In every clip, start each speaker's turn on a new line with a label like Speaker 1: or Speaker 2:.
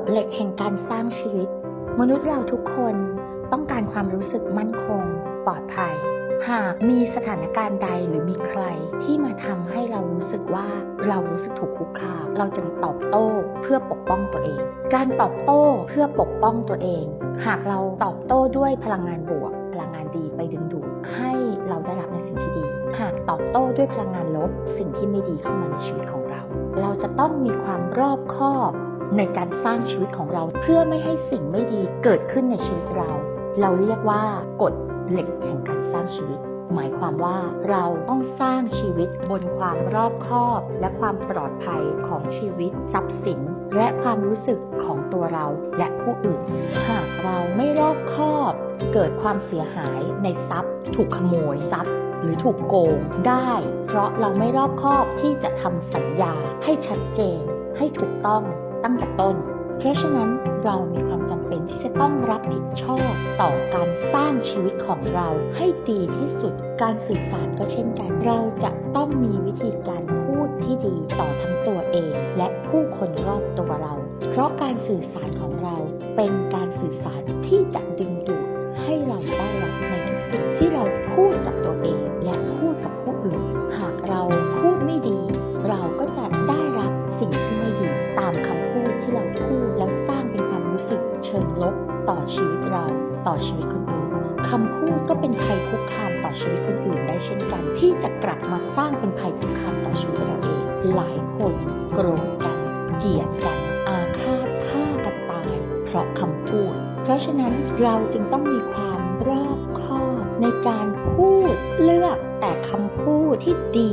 Speaker 1: ฎเหล็กแห่งการสร้างชีวิต มนุษย์เราทุกคนต้องการความรู้สึกมั่นคง ปลอดภัย หากมีสถานการณ์ใดหรือมีใครที่มาทำให้เรารู้สึกว่าเรารู้สึกถูกคุกคามเราจะตอบโต้เพื่อปกป้องตัวเอง การตอบโต้เพื่อปกป้องตัวเอง หากเราตอบโต้ด้วยพลังงานบวก พลังงานดีไปดึงดูดให้เราได้รับในสิ่งที่ดี หากตอบโต้ด้วยพลังงานลบ สิ่งที่ไม่ดีเข้ามาในชีวิตของเรา เราจะต้องมีความรอบคอบ ในการสร้างชีวิตของเราเพื่อไม่ให้สิ่งไม่ดีเกิดขึ้นในชีวิตเรา เราเรียกว่ากฎเหล็กแห่งการสร้างชีวิต หมายความว่าเราต้องสร้างชีวิตบนความรอบคอบ และความปลอดภัยของชีวิตทรัพย์สิน และความรู้สึกของตัวเราและผู้อื่น หากเราไม่รอบคอบ เกิดความเสียหายในทรัพย์ ถูกขโมยทรัพย์หรือถูกโกงได้ เพราะเราไม่รอบคอบที่จะทำสัญญาให้ชัดเจน ให้ถูกต้อง ตั้งแต่ต้น เพราะฉะนั้นเรามีความจำเป็นที่จะต้องรับผิดชอบต่อการสร้างชีวิตของเราให้ดีที่สุด การสื่อสารก็เช่นกัน เราจะต้องมีวิธีการพูดที่ดีต่อทั้งตัวเอง และผู้คนรอบตัวเรา เพราะการสื่อสารของเราเป็น ต่อชีวิตเรา ต่อชีวิตคนอื่นคำพูดก็เป็นภัยคุกคามต่อชีวิตคนอื่นได้เช่นกัน ที่จะกลับมาสร้างเป็นภัยคุกคามต่อชีวิตเราเองหลายคนโกรธกันเกลียดกันอาฆาตฆ่ากันตาย เพราะคำพูด เพราะฉะนั้นเราจึงต้องมีความรอบคอบในการพูดเลือกแต่คำพูดที่ดี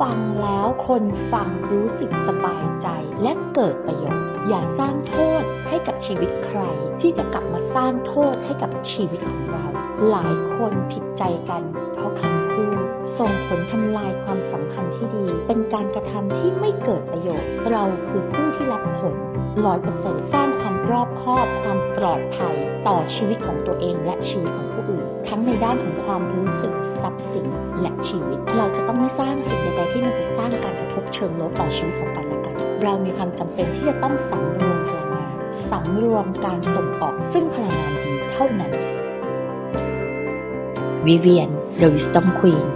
Speaker 1: ฟังแล้วคนฟังรู้สึกสบายใจและเกิดประโยชน์ อย่าสร้างโทษให้กับชีวิตใคร ที่จะกลับมาสร้างโทษให้กับชีวิตของเรา หลายคนผิดใจกันเพราะคำพูดส่งผลทำลายความสัมพันธ์ที่ดี เป็นการกระทำที่ไม่เกิดประโยชน์ เราคือผู้ที่รับผลร้อยเปอร์เซ็นต์สร้างความรอบคอบความปลอดภัย ต่อชีวิตของตัวเองและชีวิตของผู้อื่น ทั้งในด้านของความรู้สึกทรัพย์สินและชีวิต เราจะต้องไม่สร้างสิ่งใดๆที่มันจะสร้างการกระทบเชิงลบต่อชีวิตของกันและกัน เรามีความจำเป็นที่จะต้องสำรวมพลังงานสำรวมการส่งออกซึ่งพลังงานดีเท่านั้นวิเวียน The Wisdom Queen